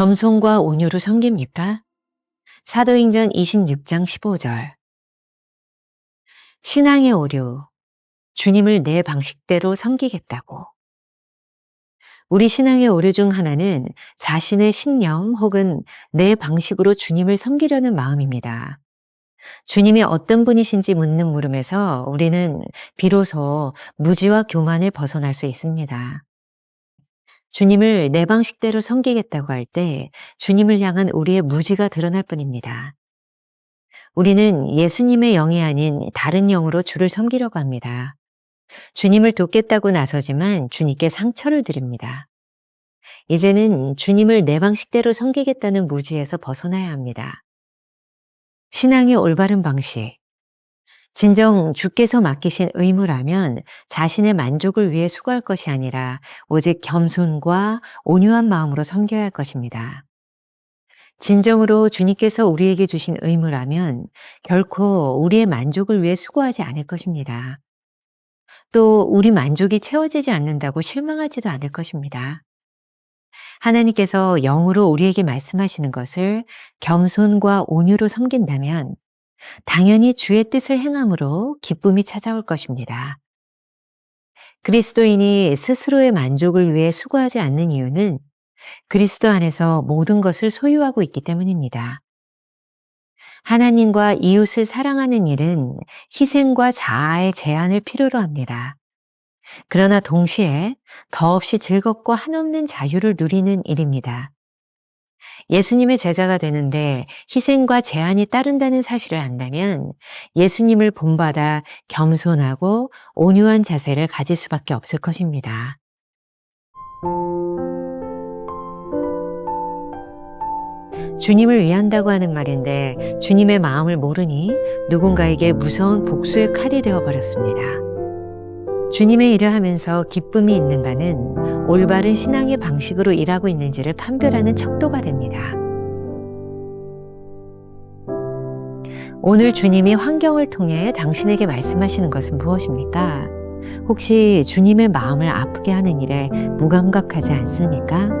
겸손과 온유로 섬깁니까? 사도행전 26장 15절. 신앙의 오류. 주님을 내 방식대로 섬기겠다고. 우리 신앙의 오류 중 하나는 자신의 신념 혹은 내 방식으로 주님을 섬기려는 마음입니다. 주님이 어떤 분이신지 묻는 물음에서 우리는 비로소 무지와 교만을 벗어날 수 있습니다. 주님을 내 방식대로 섬기겠다고 할 때 주님을 향한 우리의 무지가 드러날 뿐입니다. 우리는 예수님의 영이 아닌 다른 영으로 주를 섬기려고 합니다. 주님을 돕겠다고 나서지만 주님께 상처를 드립니다. 이제는 주님을 내 방식대로 섬기겠다는 무지에서 벗어나야 합니다. 신앙의 올바른 방식. 진정 주께서 맡기신 의무라면 자신의 만족을 위해 수고할 것이 아니라 오직 겸손과 온유한 마음으로 섬겨야 할 것입니다. 진정으로 주님께서 우리에게 주신 의무라면 결코 우리의 만족을 위해 수고하지 않을 것입니다. 또 우리 만족이 채워지지 않는다고 실망하지도 않을 것입니다. 하나님께서 영으로 우리에게 말씀하시는 것을 겸손과 온유로 섬긴다면 당연히 주의 뜻을 행함으로 기쁨이 찾아올 것입니다. 그리스도인이 스스로의 만족을 위해 수고하지 않는 이유는 그리스도 안에서 모든 것을 소유하고 있기 때문입니다. 하나님과 이웃을 사랑하는 일은 희생과 자아의 제한을 필요로 합니다. 그러나 동시에 더없이 즐겁고 한없는 자유를 누리는 일입니다. 예수님의 제자가 되는데 희생과 제한이 따른다는 사실을 안다면 예수님을 본받아 겸손하고 온유한 자세를 가질 수밖에 없을 것입니다. 주님을 위한다고 하는 말인데 주님의 마음을 모르니 누군가에게 무서운 복수의 칼이 되어버렸습니다. 주님의 일을 하면서 기쁨이 있는가는 올바른 신앙의 방식으로 일하고 있는지를 판별하는 척도가 됩니다. 오늘 주님이 환경을 통해 당신에게 말씀하시는 것은 무엇입니까? 혹시 주님의 마음을 아프게 하는 일에 무감각하지 않습니까?